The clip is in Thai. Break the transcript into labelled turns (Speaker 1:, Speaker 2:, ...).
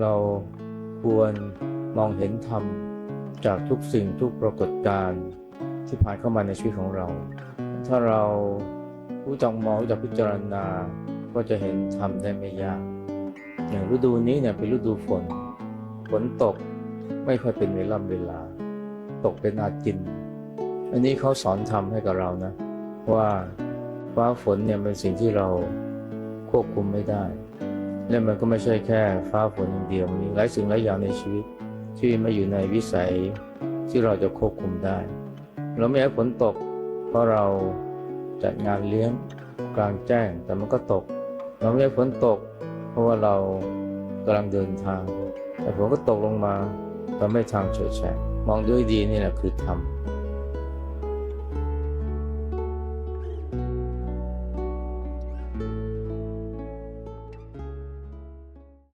Speaker 1: เราควรมองเห็นธรรมจากทุกสิ่งทุกปรากฏการณ์ที่ผ่านเข้ามาในชีวิตของเรา ถ้าเรารู้จักมองรู้จักพิจารณา ก็จะเห็นธรรมได้ไม่ยาก อย่างฤดูนี้เนี่ยเป็นฤดูฝน ฝนตกไม่ค่อยเป็นเวลาเวลา ตกเป็นอาจิน อันนี้เขาสอนทำให้กับเรานะ ว่าฟ้าฝนเนี่ยเป็นสิ่งที่เราควบคุมไม่ได้ และมันก็ไม่ใช่แค่ฟ้าฝนอย่างเดียวมีหลายสิ่งหลายอย่างในชีวิต ที่ไม่อยู่ในวิสัยที่เราจะควบคุมได้ เราไม่ให้ฝนตก เพราะเราจัดงานเลี้ยงกลางแจ้งแต่มันก็ตก เราไม่ให้ฝนตก เพราะว่าเรากำลังเดินทาง แต่ฝนก็ตกลงมาทำให้ทางเฉยแฉะมองด้วยดีนี่แหละคือธรรม